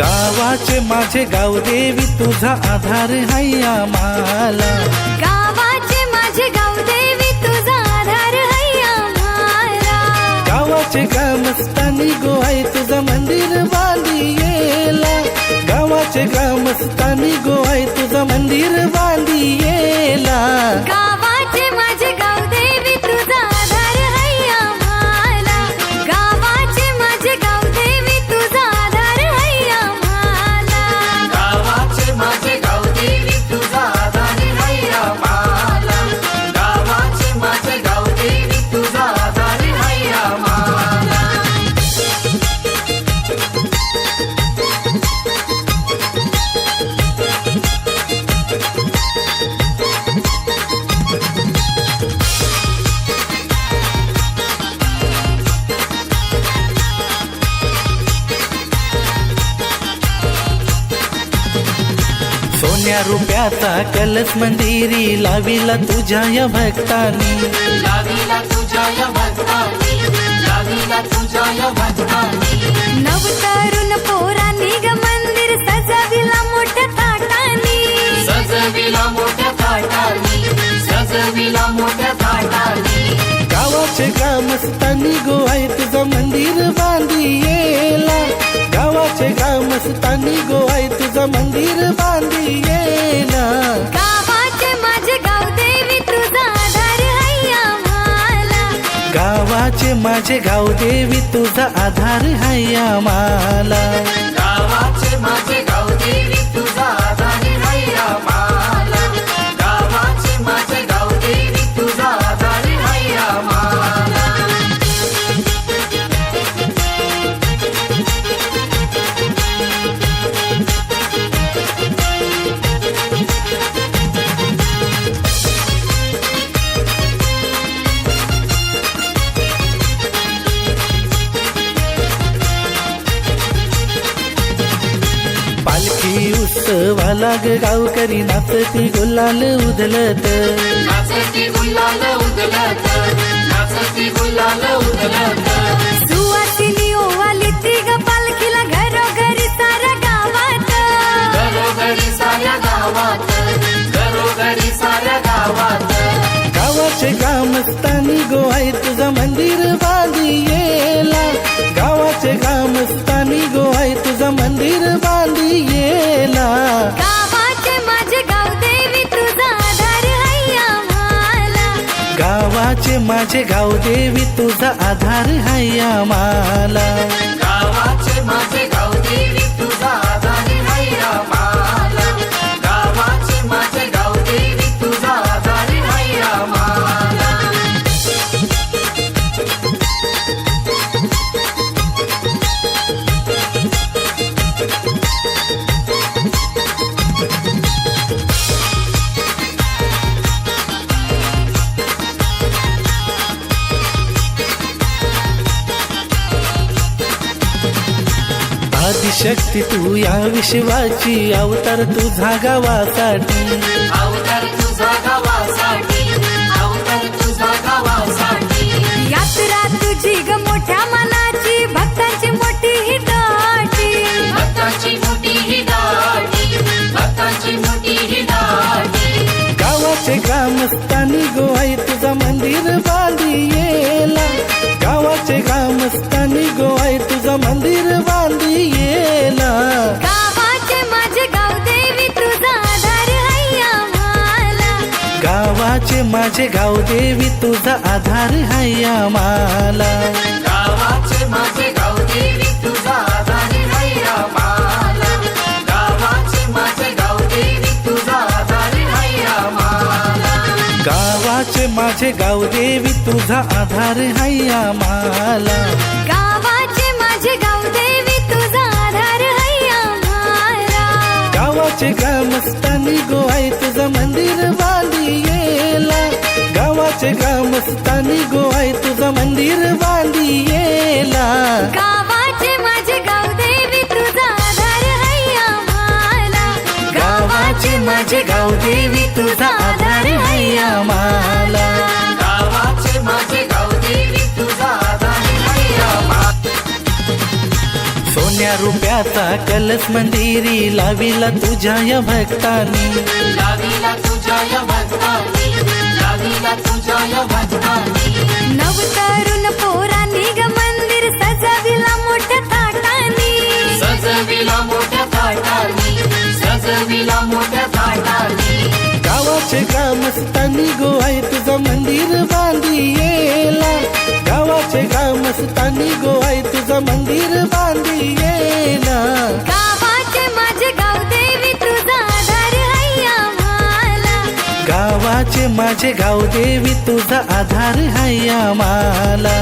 गावाचे माझे गाव देवी तुझा आधार हैया माला गावाचे माझे गाव देवी तुझा आधार हैया म्हारा गावाचे ग्रामस्थानी गो आहे तुझं मंदिर बांधी येला. गावाचे ग्रामस्थानी गो आहे तुझं मंदिर बांधी येला. सोन्या रुपयाचा कलश मंदिरी लाविला तुझ्या या भक्तानी. लावीला तुझ्या या भक्तानी. लावीला तुझ्या या भक्तानी. नवतरुण पोरांनी ग मंदिर सजविला मोठ्या ताटानी सजविला मोठ्या थाटानी. सजविला मोठ्या थाटानी. गावाचे ग्रामस्थानी गो आहे तुझं मंदिर बांधी गावाचे ग्रामस्थानी गो आहे तुझं मंदिर बांधी येला गावाचे माझे गाव देवी तुझा आधार गावाचे माझे गाव देवी तुझा आधार हैया माला गावाचे माझे पालखी उत्सवाला ग गावकरी नाचती गुलाल उधलत. उधलत. सुवासिनी ओवाली ती ग पालखीला घरोघरी सारा गावात. घरोघरी साऱ्या गावात. घरोघरी साऱ्या गावात. गावाचे ग्रामस्थानी गो आहे तुझं मंदिर बांधी येला माझे गाव देवी तुझा आधार हाय माला आदिशक्ती तू या विश्वाची अवतार तुझा गावासाठी. अवतार तुझा गावासाठी. गावाचे ग्रामस्थानी गो आहे तुझं मंदिर बांधी येला गावाचे ग्रामस्थानी गो आहे तुझं मंदिर बांधी येला गावाचे माझे गाव देवी तुझा आधार हैया म्हाला गावाचे माझे गाव देवी तुझा आधार हैया माला गावाचे माझे गाव देवी माझे गाव देवी तुझा आधार हैया माला गावाचे माझे गाव देवी तुझा आधार हैया म्हाला गावाचे ग्रामस्थानी गो आहे तुझं मंदिर बांधी येला. गावाचे ग्रामस्थानी गो आहे तुझं मंदिर बांधी येला. माझे गाव देवी तुझा आधार हैया माला गावाचे माझे गाव देवी तुझा आधार हैया माला सोन्या रुपयाचा कलश मंदिरी लाविला तुझ्या या भक्तानी. लाविला तुझ्या या भक्तानी. लाविला तुझ्या या भक्तानी. नवतरुण पोरांनी ग मंदिर सजविला गावाचे ग्रामस्थांनी गो आहे तुझं मंदिर बांधी येला गावाचे ग्रामस्थांनी गो आहे तुझं मंदिर बांधी येला गावाचे माझे गाव देवी तुझा आधार हैया मला गावाचे माझे गाव देवी तुझा आधार हाय आम्हाला.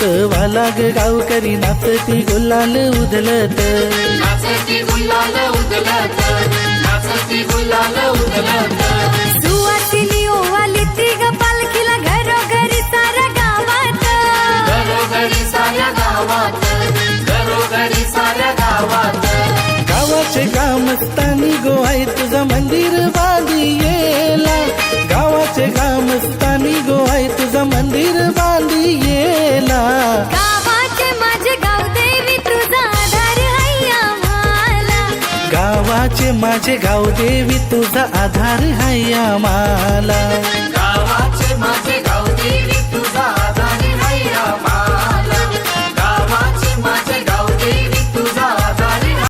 उत्सवाला ग गावकरी नाचती गुलाल उधलत. नाचती गुलाल उदलत नाचती गुलाल उदलत सुवासिनी ओवाली ती ग पालखीला घरोघरी सारा गावात. घरोघरी साऱ्या गावात घरोघरी साऱ्या गावात. गावाचे ग्रामस्थानी गो आहे तुझं मंदिर गावाचे माझे गाव देवी तुझा आधार हाय आम्हाला. गावाचे माझे